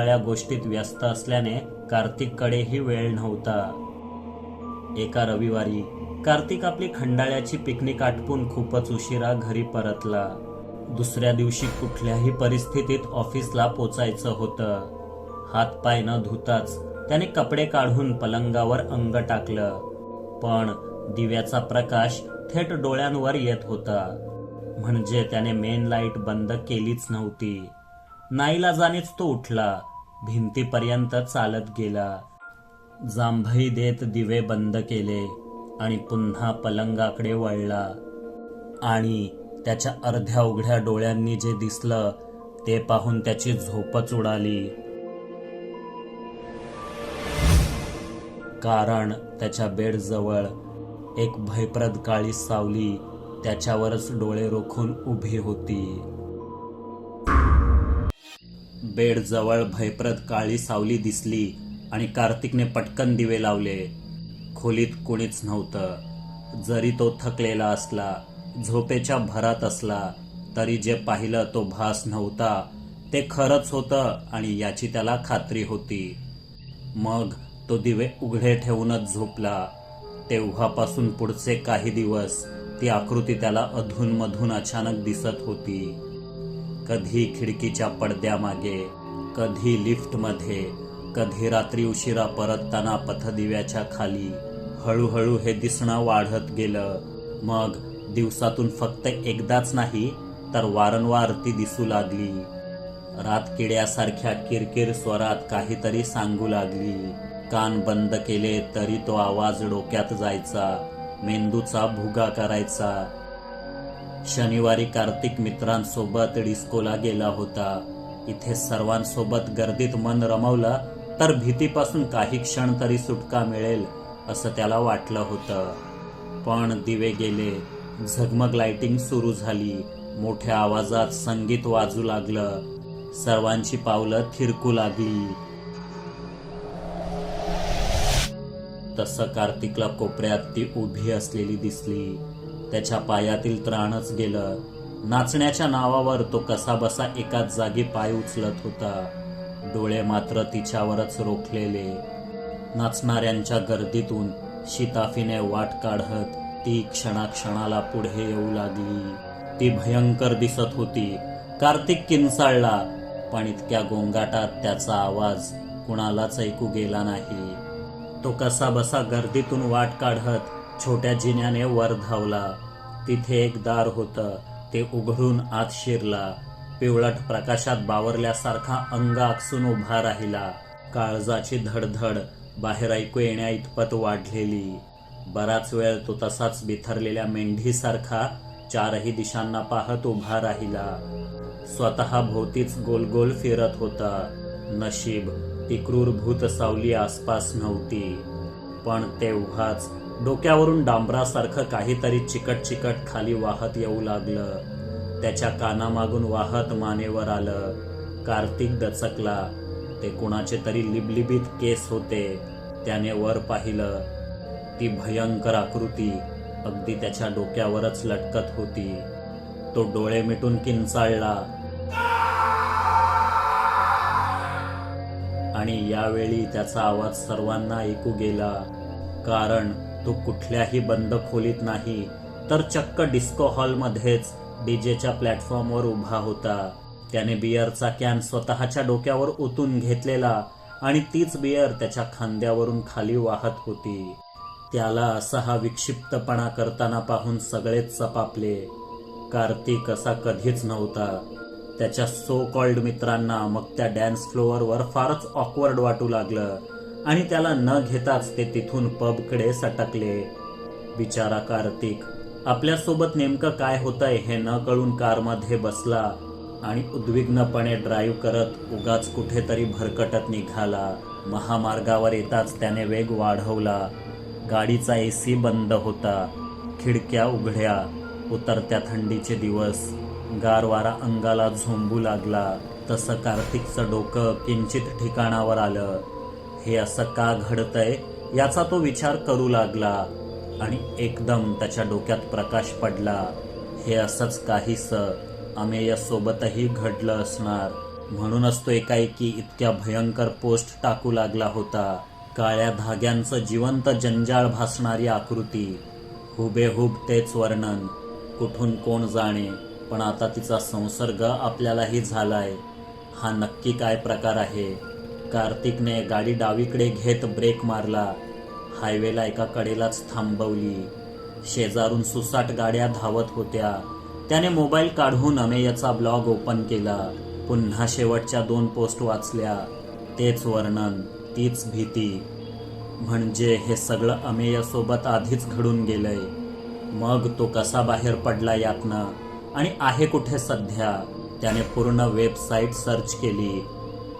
वेगवेगळ्या गोष्टीत व्यस्त असल्याने कार्तिककडेही वेळ नव्हता. एका रविवारी कार्तिक आपली खंडाळ्याची पिकनिक आटपून खूपच उशिरा घरी परतला. दुसऱ्या दिवशी कुठल्याही परिस्थितीत ऑफिसला पोचायचं होतं. हात पाय न धुताच त्याने कपडे काढून पलंगावर अंग टाकलं. पण दिव्याचा प्रकाश थेट डोळ्यांवर येत होता. म्हणजे त्याने मेन लाइट बंद केलीच नव्हती. नाईलाजानेच तो उठला. भिंतीपर्यंत चालत गेला. जांभई देत दिवे बंद केले आणि पुन्हा पलंगाकडे वळला. आणि त्याच्या अर्ध्या उघड्या डोळ्यांनी जे दिसलं ते पाहून त्याची झोपच उडाली. कारण त्याच्या बेडजवळ एक भयप्रद काळी सावली त्याच्यावरच डोळे रोखून उभी होती. बेडजवळ भयप्रद काळी सावली दिसली आणि कार्तिकने पटकन दिवे लावले. खोलीत कोणीच नव्हतं. जरी तो थकलेला असला झोपेच्या भरात असला तरी जे पाहिलं तो भास नव्हता. ते खरंच होतं आणि याची त्याला खात्री होती. मग तो दिवे उघडे ठेवूनच झोपला. तेव्हापासून पुढचे काही दिवस ती आकृती त्याला अधूनमधून अचानक दिसत होती. कधी खिडकीच्या पडद्यामागे कधी लिफ्टमध्ये कधी रात्री उशिरा परतताना पथदिव्याच्या खाली. हळूहळू हे दिसणं वाढत गेलं. मग दिवसातून फक्त एकदाच नाही तर वारंवार ती दिसू लागली. रात किड्यासारख्या किरकिर स्वरात काहीतरी सांगू लागली. कान बंद केले तरी तो आवाज डोक्यात जायचा. मेंदूचा भुगा करायचा. शनिवारी कार्तिक मित्रांसोबत डिस्कोला गेला होता. इथे सर्वांसोबत गर्दीत मन रमवलं तर भीतीपासून काही क्षण तरी सुटका मिळेल असं त्याला वाटलं होतं. पण दिवे गेले. झगमग लाइटिंग सुरू झाली. मोठ्या आवाजात संगीत वाजू लागलं. सर्वांची पावलं थिरकू लागली. तसं कार्तिकला कोपऱ्यात ती उभी असलेली दिसली. त्याच्या पायातील त्राणच गेलं. नाचण्याच्या नावावर तो कसा बसा एकाच जागी पाय उचलत होता. डोळे मात्र तिच्यावरच रोखलेले. नाचणाऱ्यांच्या गर्दीतून शिताफीने वाट काढत ती क्षणाक्षणाला पुढे येऊ लागली. ती भयंकर दिसत होती. कार्तिक किंचाळला पण इतक्या गोंगाटात त्याचा आवाज कुणालाच ऐकू गेला नाही. तो कसा बसा गर्दीतून वाट काढत छोट्या जिन्याने वर धावला. तिथे एक दार होतं. ते उघडून आत शिरला. पिवळट प्रकाशात बावरल्यासारखा अंग आकसून उभा राहिला. काळजाची धडधड. बाहेर ऐकू येण्या इतपत वाढलेली. बराच वेळ तो तसाच बिथरलेल्या मेंढीसारखा चारही दिशांना पाहत उभा राहिला. स्वतः भोवतीच गोल गोल फिरत होता. नशीब ती क्रूर भूत सावली आसपास नव्हती. पण तेव्हाच डोक्यावरून डांबरासारखं काहीतरी चिकट चिकट खाली वाहत येऊ लागलं. त्याच्या कानामागून वाहत मानेवर आलं. कार्तिक दचकला. ते कुणाचे तरी लिबलिबीत केस होते. त्याने वर पाहिलं. ती भयंकर आकृती अगदी त्याच्या डोक्यावरच लटकत होती. तो डोळे मिटून किंचाळला. आणि यावेळी त्याचा आवाज सर्वांना ऐकू गेला. कारण तो कुठल्याही बंद खोलीत नाही तर चक्क डिस्को हॉलमध्येच डीजेच्या प्लॅटफॉर्मवर उभा होता. त्याने बियरचा कॅन स्वतःच्या डोक्यावर ओतून घेतलेला आणि तीच बियर त्याच्या खांद्यावरून खाली वाहत होती. त्याला असा हा विक्षिप्तपणा करताना पाहून सगळेच चपापले कार्तिक असा कधीच नव्हता. त्याच्या सो कॉल्ड मित्रांना मग त्या डॅन्स फ्लोअरवर फारच ऑकवर्ड वाटू लागलं. आणि त्याला न घेताच ते तिथून पबकडे सटकले. बिचारा कार्तिक आपल्यासोबत नेमकं काय होतंय हे न कळून कारमध्ये बसला आणि उद्विग्नपणे ड्राईव्ह करत उगाच कुठेतरी भरकटत निघाला. महामार्गावर येताच त्याने वेग वाढवला. गाडीचा ए सी बंद होता. खिडक्या उघड्या. उतरत्या थंडीचे दिवस. गारवारा अंगाला झोंबू लागला. तसं कार्तिकचं डोकं किंचित ठिकाणावर आलं. हे असं का घडतंय याचा तो विचार करू लागला आणि एकदम त्याच्या डोक्यात प्रकाश पडला. हे असंच काहीस अमेयसोबतही घडलं असणार. म्हणूनच तो एकाएकी इतक्या भयंकर पोस्ट टाकू लागला होता. काळ्या धाग्यांचं जिवंत जंजाळ भासणारी आकृती. हुबेहूब तेच वर्णन. कुठून कोण जाणे पण आता तिचा संसर्ग आपल्यालाही झालाय. हा नक्की काय प्रकार आहे? कार्तिकने गाडी डावीकडे घेत ब्रेक मारला. हायवेला एका कडेलाच थांबवली. शेजारून सुसाट गाड्या धावत होत्या. त्याने मोबाईल काढून अमेयचा ब्लॉग ओपन केला. पुन्हा शेवटच्या दोन पोस्ट वाचल्या. तेच वर्णन तीच भीती. म्हणजे हे सगळं अमेयसोबत आधीच घडून गेलंय. मग तो कसा बाहेर पडला यातनं? आणि आहे कुठे सध्या? त्याने पूर्ण वेबसाईट सर्च केली.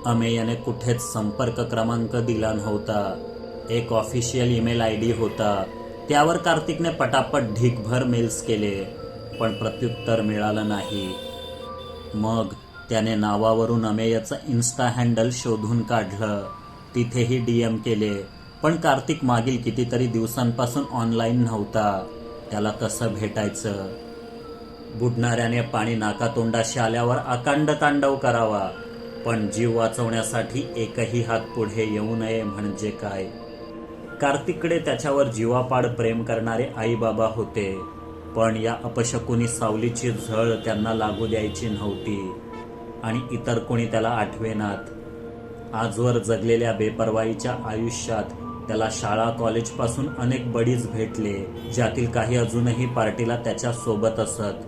अमेयने कुठेच संपर्क क्रमांक दिला नव्हता. एक ऑफिशियल ईमेल आय डी होता. त्यावर कार्तिकने पटापट ढीकभर मेल्स केले पण प्रत्युत्तर मिळालं नाही. मग त्याने नावावरून अमेयचं इन्स्टा हँडल शोधून काढलं. तिथेही डी एम केले पण कार्तिक मागील कितीतरी दिवसांपासून ऑनलाईन नव्हता. त्याला कसं भेटायचं? बुडणाऱ्याने पाणी नाकातोंडाशी आल्यावर अकांड तांडव करावा. पण जीव वाचवण्यासाठी एकही हात पुढे येऊ नये म्हणजे काय? कार्तिककडे त्याच्यावर जीवापाड प्रेम करणारे आई बाबा होते. पण या अपशकुनी सावलीची झळ त्यांना लागू द्यायची नव्हती. आणि इतर कोणी त्याला आठवेनात. आजवर जगलेल्या बेपरवाईच्या आयुष्यात त्याला शाळा कॉलेजपासून अनेक बडीज भेटले ज्यातील काही अजूनही पार्टीला त्याच्या सोबत असत.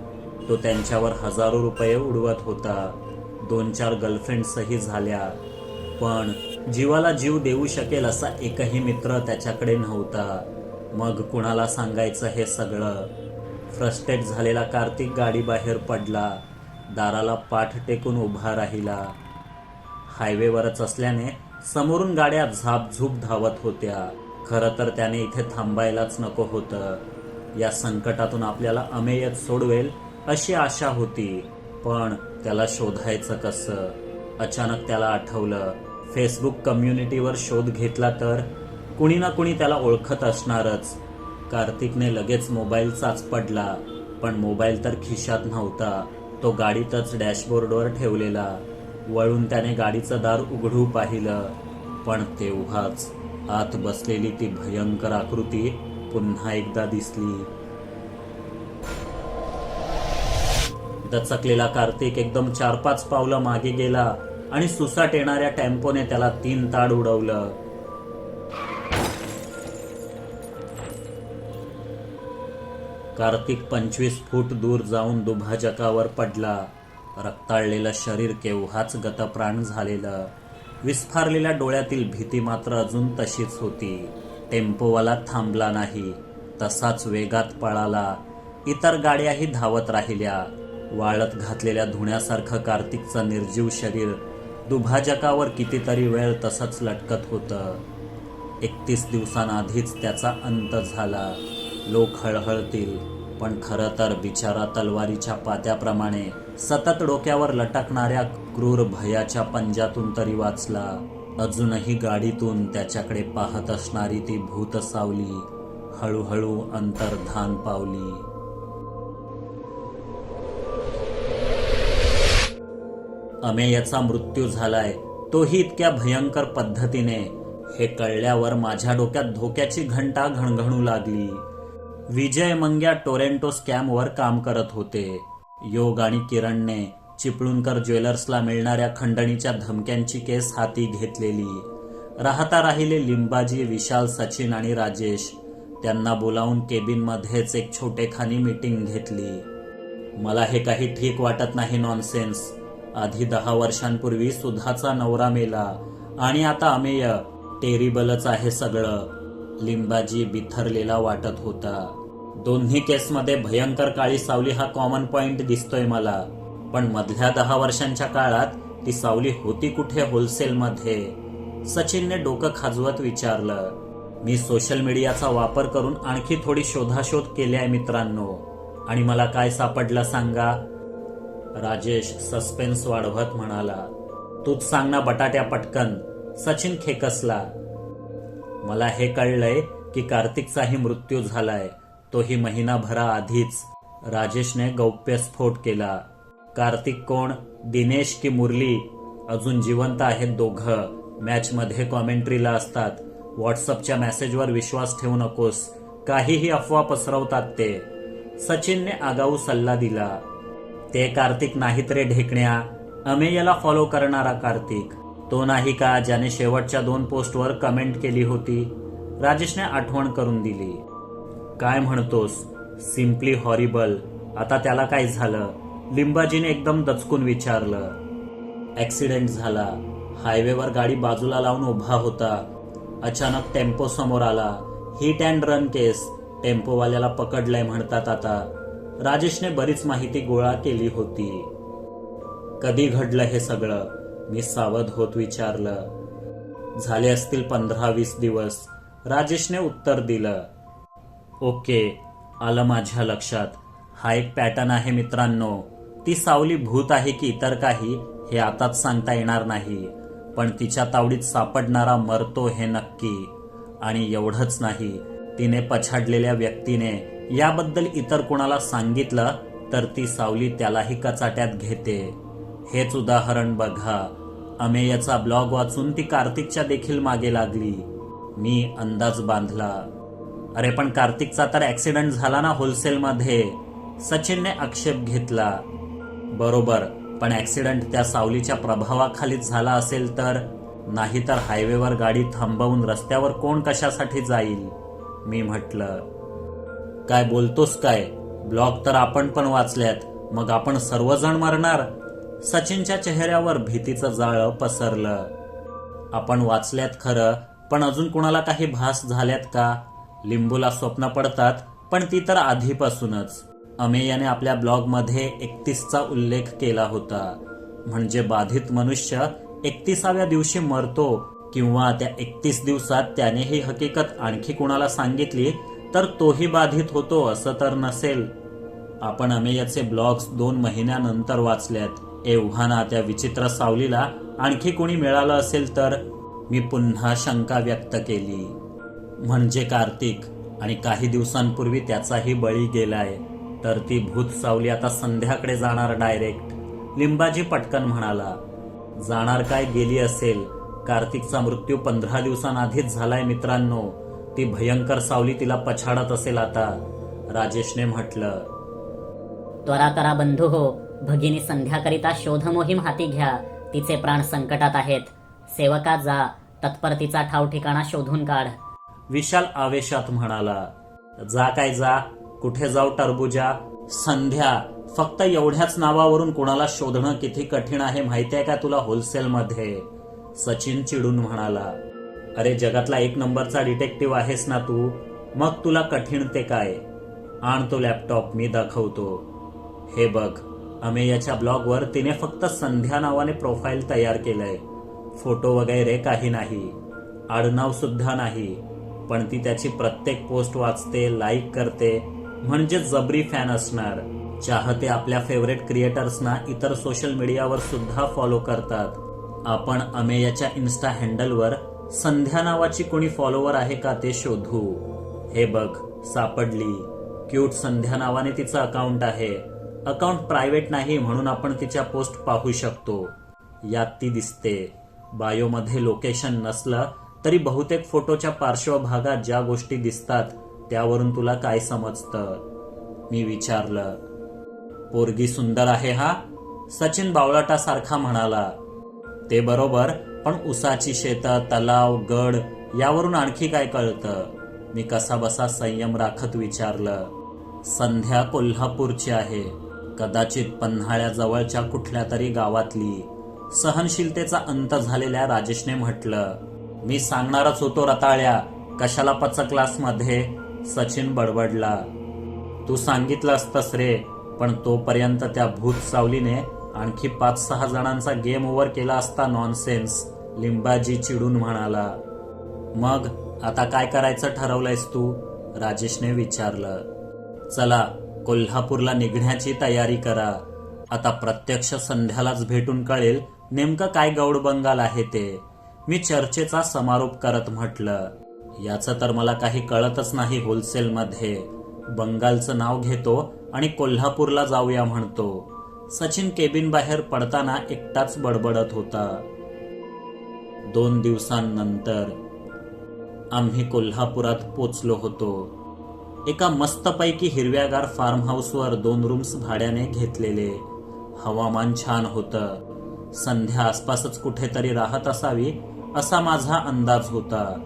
तो त्यांच्यावर हजारो रुपये उडवत होता. दोन चार गर्लफ्रेंड्सही झाल्या. पण जीवाला जीव देऊ शकेल असा एकही मित्र त्याच्याकडे नव्हता. मग कुणाला सांगायचं हे सगळं? फ्रस्टेट झालेला कार्तिक गाडी बाहेर पडला. दाराला पाठ टेकून उभा राहिला. हायवेवरच असल्याने समोरून गाड्या झापझूप धावत होत्या. खरं तर त्याने इथे थांबायलाच नको होतं. या संकटातून आपल्याला अमेयत सोडवेल अशी आशा होती. पण त्याला शोधायचं कसं? अचानक त्याला आठवलं फेसबुक कम्युनिटीवर शोध घेतला तर कुणी ना कुणी त्याला ओळखत असणारच. कार्तिकने लगेच मोबाईल चाच पडला पण मोबाईल तर खिशात नव्हता. तो गाडीतच डॅशबोर्डवर ठेवलेला. वळून त्याने गाडीचं दार उघडू पाहिलं पण तेव्हाच आत बसलेली ती भयंकर आकृती पुन्हा एकदा दिसली. दचकलेला कार्तिक एकदम चार पाच पावलं मागे गेला आणि सुसाट येणाऱ्या टेम्पोने त्याला तीन ताड उडवलं. कार्तिक पंचवीस फूट दूर जाऊन दुभाजकावर पडला. रक्ताळलेलं शरीर केव्हाच गतप्राण झालेलं. विस्फारलेल्या डोळ्यातील भीती मात्र अजून तशीच होती. टेम्पोवाला थांबला नाही. तसाच वेगात पळाला. इतर गाड्याही धावत राहिल्या. वाळत घातलेल्या धुण्यासारखं कार्तिकचं निर्जीव शरीर दुभाजकावर कितीतरी वेळ तसंच लटकत होतं. एकतीस दिवसांआधीच त्याचा अंत झाला. लोक हळहळतील पण खरं तर बिचारा तलवारीच्या पात्याप्रमाणे सतत डोक्यावर लटकणाऱ्या क्रूर भयाच्या पंजातून तरी वाचला. अजूनही गाडीतून त्याच्याकडे पाहत असणारी ती भूत सावली हळूहळू अंतर्धान पावली. अमेयाचा मृत्यू झालाय तोही इतक्या भयंकर पद्धतीने. हे कळल्यावर माझ्या डोक्यात धोक्याची घंटा घणघणू लागली. विजय मंग्या टोरेंटो स्कॅमवर काम करत होते. योग आणि किरणने चिपळूणकर ज्वेलर्सला मिळणाऱ्या खंडणीच्या धमक्यांची केस हाती घेतलेली. राहता राहिले लिंबाजी विशाल सचिन आणि राजेश. त्यांना बोलावून केबिनमध्येच एक छोटेखानी मीटिंग घेतली. मला हे काही ठीक वाटत नाही नॉनसेन्स. आधी दहा वर्षांपूर्वी सुधाचा नवरा मेला आणि आता अमेय. टेरिबलच आहे सगळं. लिंबाजी बिथरलेला वाटत होता. दोन्ही केसमध्ये भयंकर काळी सावली हा कॉमन पॉइंट दिसतोय मला. पण मधल्या दहा वर्षांच्या काळात ती सावली होती कुठे होलसेलमध्ये? सचिनने डोकं खाजवत विचारलं. मी सोशल मीडियाचा वापर करून आणखी थोडी शोधाशोध केली आहे मित्रांनो. आणि मला काय सापडलं सांगा? राजेश सस्पेन्स वाढवत म्हणाला तूच सांग ना बटाट्या पटकन. सचिन खेकसला मला हे कळलंय की कार्तिकचाही मृत्यू झालाय. तोही महिनाभरा आधीच राजेशने गौप्यस्फोट केला कार्तिक कोण? दिनेश की मुरली? अजून जिवंत आहेत दोघं. मॅचमध्ये कॉमेंट्रीला असतात. व्हॉट्सअपच्या मेसेजवर विश्वास ठेवू नकोस. काहीही अफवा पसरवतात ते. सचिनने आगाऊ सल्ला दिला ते कार्तिक नाहीत रे ढेकण्या अमेयला फॉलो करणारा कार्तिक. तो नाही का ज्याने शेवटच्या दोन पोस्टवर कमेंट केली होती? राजेशने आठवण करून दिली. काय म्हणतोस? सिम्पली हॉरिबल आता त्याला काय झालं? लिंबाजीने एकदम दचकून विचारलं. ऍक्सिडेंट झाला. हायवेवर गाडी बाजूला लावून उभा होता. अचानक टेम्पो समोर आला. हिट अँड रन केस टेम्पोवाल्याला पकडलंय म्हणतात आता. राजेशने बरीच माहिती गोळा केली होती. कधी घडलं हे सगळं मी सावध होत विचारलं. झाले असतील पंधरा वीस दिवस. राजेशने उत्तर दिलं. ओके आलं माझ्या लक्षात. हा एक पॅटर्न आहे मित्रांनो. ती सावली भूत आहे की इतर काही हे आताच सांगता येणार नाही. पण तिच्या तावडीत सापडणारा मरतो हे नक्की. आणि एवढंच नाही तिने पछाडलेल्या व्यक्तीने याबद्दल इतर कुणाला सांगितलं तर ती सावली त्यालाही कचाट्यात घेते. हेच उदाहरण बघा. अमेयचा ब्लॉग वाचून ती कार्तिकच्या देखील मागे लागली. मी अंदाज बांधला. अरे पण कार्तिकचा तर ऍक्सिडेंट झाला ना होलसेलमध्ये. सचिनने आक्षेप घेतला. बरोबर पण ऍक्सिडेंट त्या सावलीच्या प्रभावाखालीच झाला असेल तर? नाहीतर हायवेवर गाडी थांबवून रस्त्यावर कोण कशासाठी जाईल? मी म्हटलं. काय बोलतोस काय? ब्लॉग तर आपण पण वाचल्यात. मग आपण सर्वजण मरणार? सचिनच्या चेहऱ्यावर भीतीचं जाळं पसरलं. आपण वाचल्यात खरं पण अजून कुणाला काही भास झाल्यात का? लिंबूला स्वप्न पडतात पण ती तर आधीपासूनच. अमेयाने आपल्या ब्लॉगमध्ये एकतीसचा उल्लेख केला होता. म्हणजे बाधित मनुष्य एकतीसाव्या दिवशी मरतो किंवा त्या एकतीस दिवसात त्याने ही हकीकत आणखी कुणाला सांगितली तर तोही बाधित होतो असं तर नसेल. आपण अमेयाचे ब्लॉग्स दोन महिन्यानंतर वाचल्यात. एव्हाना त्या विचित्र सावलीला आणखी कोणी मिळालं असेल तर मी पुन्हा शंका व्यक्त केली. म्हणजे कार्तिक आणि काही दिवसांपूर्वी त्याचाही बळी गेलाय. तर ती भूत सावली आता संध्याकडे जाणार डायरेक्ट. लिंबाजी पटकन म्हणाला जाणार काय गेली असेल? कार्तिकचा मृत्यू पंधरा दिवसांआधीच झालाय मित्रांनो. ती भयंकर सावली तिला पछाडत असेल आता. राजेशने म्हटलं त्वरा करा बंधू हो भगिनी संध्याकरिता शोध मोहीम हाती घ्या. तिचे प्राण संकटात आहेत. सेवका जा तत्परतीचा ठाव ठिकाणा शोधून काढ. विशाल आवेशात म्हणाला जा काय जा कुठे जाऊ टरबुजा? संध्या फक्त एवढ्याच नावावरून कुणाला शोधणं किती कठीण आहे माहितीये का तुला होलसेलमध्ये? सचिन चिडून म्हणाला अरे जगातला एक नंबरचा डिटेक्टिव्ह आहेस ना तू? मग तुला कठीण ते काय? आण तो लॅपटॉप मी दाखवतो. हे बघ अमेयाच्या ब्लॉगवर तिने फक्त संध्या नावाने प्रोफाईल तयार केलंय. फोटो वगैरे काही नाही. आडनाव सुद्धा नाही. पण ती त्याची प्रत्येक पोस्ट वाचते लाईक करते. म्हणजे जबरी फॅन असणार. चाहते आपल्या फेवरेट क्रिएटर्सना इतर सोशल मीडियावर सुद्धा फॉलो करतात. आपण अमेयाच्या इन्स्टा हँडलवर संध्या नावाची कोणी फॉलोवर आहे का ते शोधू. हे बघ सापडली. क्यूट संध्या नावाने तिचं अकाउंट आहे. अकाउंट प्रायव्हेट नाही म्हणून आपण तिच्या पोस्ट पाहू शकतो. यात ती दिसते. बायोमध्ये लोकेशन नसलं तरी बहुतेक फोटोच्या पार्श्वभागात ज्या गोष्टी दिसतात त्यावरून तुला काय समजतं? मी विचारलं. पोरगी सुंदर आहे हा? सचिन बावळाटासारखा म्हणाला. ते बरोबर पण उसाची शेतं तलाव गड यावरून आणखी काय कळतं? मी कसा बसा संयम राखत विचारलं. संध्या कोल्हापूरची आहे. कदाचित पन्हाळ्याजवळच्या कुठल्या तरी गावातली. सहनशीलतेचा अंत झालेल्या राजेशने म्हटलं मी सांगणारच होतो रताळ्या. कशाला पच क्लासमध्ये सचिन बडबडला. तू सांगितलं असतस रे पण तोपर्यंत त्या भूत सावलीने आणखी पाच सहा जणांचा गेम ओव्हर केला असता नॉनसेन्स लिंबाजी चिडून म्हणाला मग आता काय करायचं ठरवलंयस तू? राजेशने विचारलं. चला कोल्हापूरला निघण्याची तयारी करा. आता प्रत्यक्ष संध्यालाच भेटून कळेल नेमकं काय गौड बंगाल आहे ते. मी चर्चेचा समारोप करत म्हटलं याचं तर मला काही कळतच नाही होलसेलमध्ये बंगालचं नाव घेतो आणि कोल्हापूरला जाऊया म्हणतो. सचिन केबिन बाहेर पडताना एकटाच बडबडत होता. दोन दिवसांनंतर आम्ही कोल्हापुरात पोचलो होतो. एका मस्तपैकी हिरव्यागार फार्म हाऊसवर दोन रूम्स भाड्याने घेतलेले. हवामान छान होतं. संध्या आसपासच कुठेतरी राहत असावी असा माझा अंदाज होता.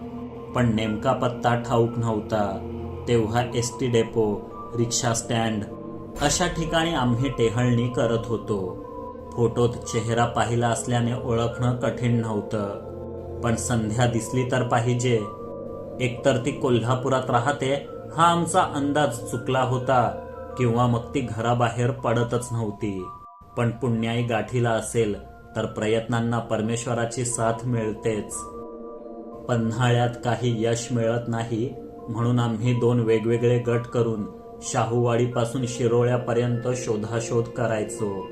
पण नेमका पत्ता ठाऊक नव्हता. तेव्हा S T depot rickshaw stand अशा ठिकाणी आम्ही टेहळणी करत होतो. फोटोत चेहरा पाहिला असल्याने ओळखणं कठीण नव्हतं. पण संध्या दिसली तर पाहिजे. एकतर ती कोल्हापुरात राहते हा आमचा अंदाज चुकला होता किंवा मग ती घराबाहेर पडतच नव्हती. पण पुण्याई गाठीला असेल तर प्रयत्नांना परमेश्वराची साथ मिळतेच. पन्हाळ्यात काही यश मिळत नाही म्हणून आम्ही दोन वेगवेगळे गट करून शाहूवाडीपासून शिरोळ्यापर्यंत शोधाशोध करायचो.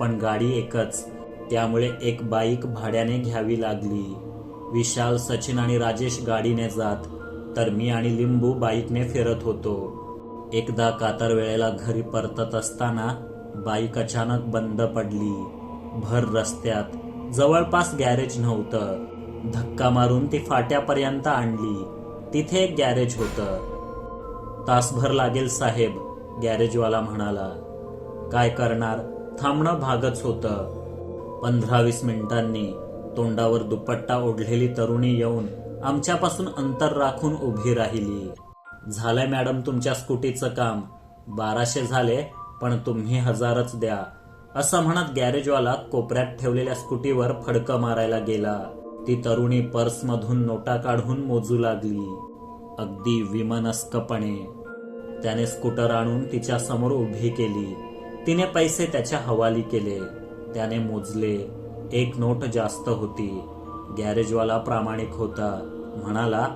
पण गाडी एकच त्यामुळे एक बाईक भाड्याने घ्यावी लागली. विशाल सचिन आणि राजेश गाडीने जात तर मी आणि लिंबू बाईकने फिरत होतो. एकदा कातर वेळेला घरी परतत असताना बाईक अचानक बंद पडली. भर रस्त्यात जवळपास गॅरेज नव्हतं. धक्का मारून ती फाट्यापर्यंत आणली. तिथे एक गॅरेज होतं. तासभर लागेल साहेब गॅरेजवाला म्हणाला. काय करणार? थांबणं भागच होतं. पंधरा वीस मिनिटांनी तोंडावर दुपट्टा ओढलेली तरुणी येऊन आमच्यापासून अंतर राखून उभी राहिली. झालंय मॅडम तुमच्या स्कूटीचं काम. बाराशे झाले पण तुम्ही हजारच द्या. असं म्हणत गॅरेजवाला कोपऱ्यात ठेवलेल्या स्कूटीवर फडकं मारायला गेला. ती तरुणी पर्समधून नोटा काढून मोजू लागली. अगदी विमनस्कपणे त्याने स्कूटर आणून तिच्या समोर उभी केली. तिने पैसे त्याच्या हवाली केले. त्याने मोजले. एक नोट जास्त होती. गॅरेजवाला प्रामाणिक होता. म्हणाला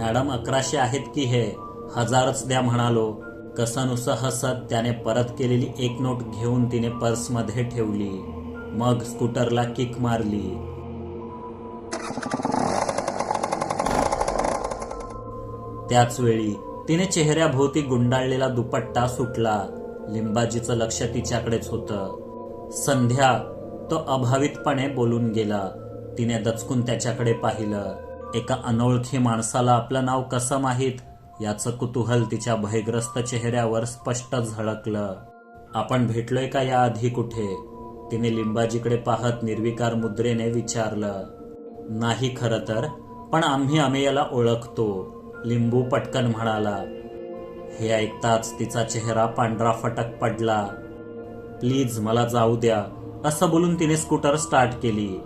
मॅडम अकराशे आहेत की हे? हजारच द्या म्हणालो. कसनुसं हसत त्याने परत केलेली एक नोट घेऊन तिने पर्समध्ये ठेवली. मग स्कूटरला किक मारली. त्याच वेळी तिने चेहऱ्याभोवती गुंडाळलेला दुपट्टा सुटला. लिंबाजीचं लक्ष तिच्याकडेच होतं. संध्या तो अभावितपणे बोलून गेला. तिने दचकून त्याच्याकडे पाहिलं. एका अनोळखी माणसाला आपलं नाव कसं माहीत? याचं कुतूहल तिच्या भयग्रस्त चेहऱ्यावर स्पष्ट झळकलं. आपण भेटलोय का याआधी कुठे? तिने लिंबाजीकडे पाहत निर्विकार मुद्रेने विचारलं. नाही खरं तर पण आम्ही अमेयाला ओळखतो. लिंबू पटकन म्हणाला. हे ऐकताच तिचा चेहरा पांढरा फटक पडला. प्लीज मला जाऊ द्या असं बोलून तिने स्कूटर स्टार्ट केली.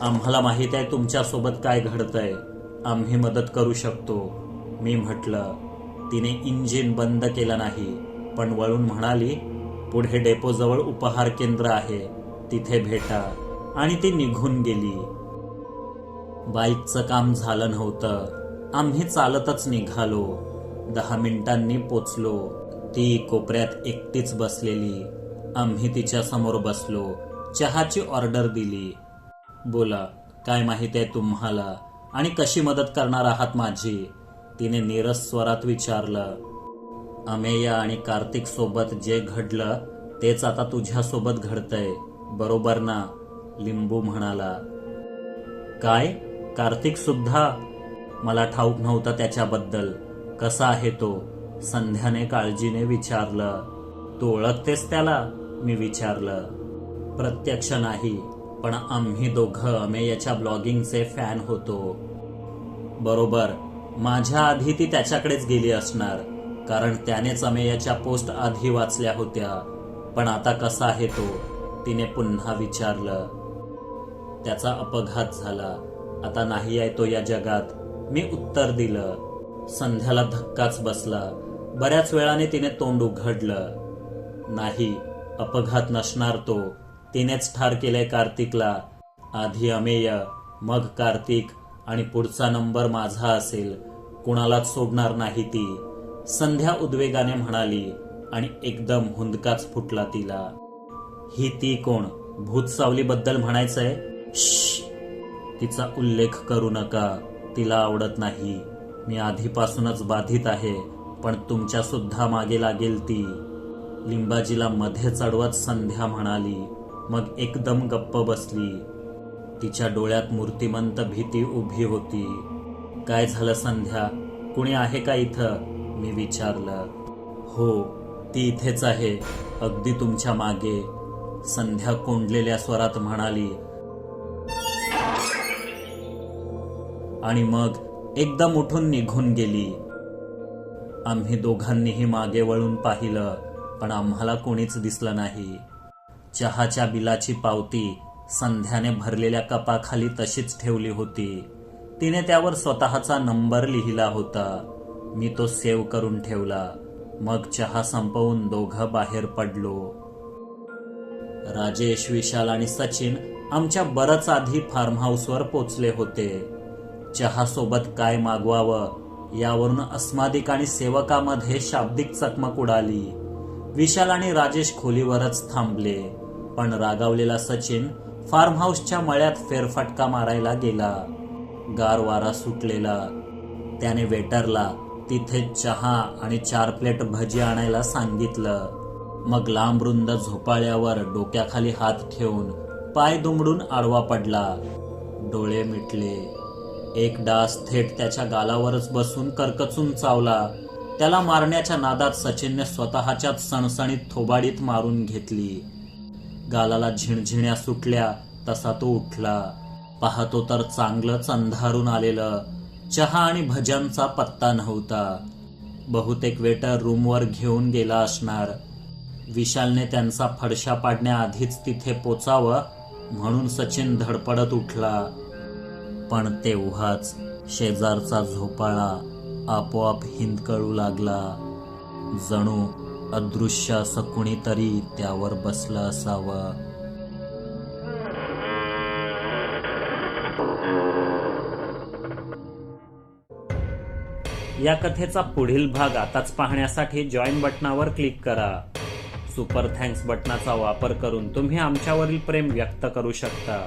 आम्हाला माहीत आहे तुमच्यासोबत काय घडतंय. आम्ही मदत करू शकतो मी म्हटलं. तिने इंजिन बंद केलं नाही पण वळून म्हणाली पुढे डेपोजवळ उपहार केंद्र आहे तिथे भेटा आणि ती निघून गेली. बाईकचं काम झालं नव्हतं. आम्ही चालतच निघालो. दहा मिनिटांनी पोचलो. ती कोपऱ्यात एकटीच बसलेली. आम्ही तिच्या समोर बसलो. चहाची ऑर्डर दिली. बोला काय माहिती आहे तुम्हाला? आणि कशी मदत करणार आहात माझी? तिने नीरस स्वरात विचारलं. अमेया आणि कार्तिक सोबत जे घडलं तेच आता तुझ्यासोबत घडतंय. बरोबर ना? लिंबू म्हणाला. काय? कार्तिक सुद्धा मला ठाऊक नव्हतं त्याच्याबद्दल. कसा आहे तो? संध्याने काळजीने विचारलं. तू ओळखतेस त्याला? मी विचारलं. प्रत्यक्ष नाही पण आम्ही दोघं अमेयाच्या ब्लॉगिंगचे फॅन होतो. बरोबर माझ्या आधी ती त्याच्याकडेच गेली असणार कारण त्यानेच अमेयाच्या पोस्ट आधी वाचल्या होत्या. पण आता कसा आहे तो? तिने पुन्हा विचारलं. त्याचा अपघात झाला. आता नाही आहे तो या जगात. मी उत्तर दिलं. संध्याला धक्काच बसला. बऱ्याच वेळाने तिने तोंड उघडलं. नाही अपघात नसणार तो. तिनेच ठार केलंय कार्तिकला. आधी अमेय मग कार्तिक आणि पुढचा नंबर माझा असेल. कुणालाच सोडणार नाही ती. संध्या उद्वेगाने म्हणाली आणि एकदम हुंदकाच फुटला तिला. ही ती कोण? भूत सावलीबद्दल म्हणायचंय? श्श्श. तिचा उल्लेख करू नका. तिला आवडत नाही. मी आधीपासूनच बाधित आहे पण तुमच्या सुद्धा मागे लागेल ती. लिंबाजीला मध्ये चढवत संध्या म्हणाली. मग एकदम गप्प बसली. तिच्या डोळ्यात मूर्तिमंत भीती उभी होती. काय झालं संध्या? कुणी आहे का इथं? मी विचारलं. हो ती इथेच आहे अगदी तुमच्या मागे. संध्या कोंडलेल्या स्वरात म्हणाली. आणि मग एकदम उठून निघून गेली. आम्ही दोघांनीही मागे वळून पाहिलं पण आम्हाला कोणीच दिसलं नाही. चहाच्या बिलाची पावती संध्याने भरलेल्या कपाखाली तशीच ठेवली होती. तिने त्यावर स्वतःचा नंबर लिहिला होता. मी तो सेव्ह करून ठेवला. मग चहा संपवून दोघं बाहेर पडलो. राजेश विशाल आणि सचिन आमच्या बरच आधी फार्म हाऊसवर पोचले होते. चहासोबत काय मागवावं? यावरून अस्मादिक आणि सेवकामध्ये शाब्दिक चकमक उडाली. विशाल आणि राजेश खोलीवरच थांबले. पण रागावलेला सचिन फार्म हाऊसच्या मळ्यात फेरफटका मारायला गेला. गार वारा सुटलेला. त्याने वेटरला तिथे चहा आणि चार प्लेट भजी आणायला सांगितलं. मग लांब रुंद झोपाळ्यावर डोक्याखाली हात ठेवून पाय दुमडून आडवा पडला. डोळे मिटले. एक डास थेट त्याच्या गालावरच बसून करकचून चावला. त्याला मारण्याच्या नादात सचिनने स्वतःच्याच सणसणीत थोबाडीत मारून घेतली. गालाला झिणझिण्या सुटल्या तसा तो उठला. पाहतो तर चांगलंच अंधारून आलेलं. चहा आणि भज्यांचा पत्ता नव्हता. बहुतेक वेटर रूमवर घेऊन गेला असणार. विशालने त्यांचा फडशा पाडण्याआधीच तिथे पोचावं म्हणून सचिन धडपडत उठला. पण तेव्हाच शेजारचा झोपाळा आपोआप हिंदकळू लागला. जणू अदृश्य असं कुणीतरी त्यावर बसलं असावं. या कथेचा पुढील भाग आताच पाहण्यासाठी जॉईन बटनावर क्लिक करा. सुपर थँक्स बटनाचा वापर करून तुम्ही आमच्यावरील प्रेम व्यक्त करू शकता.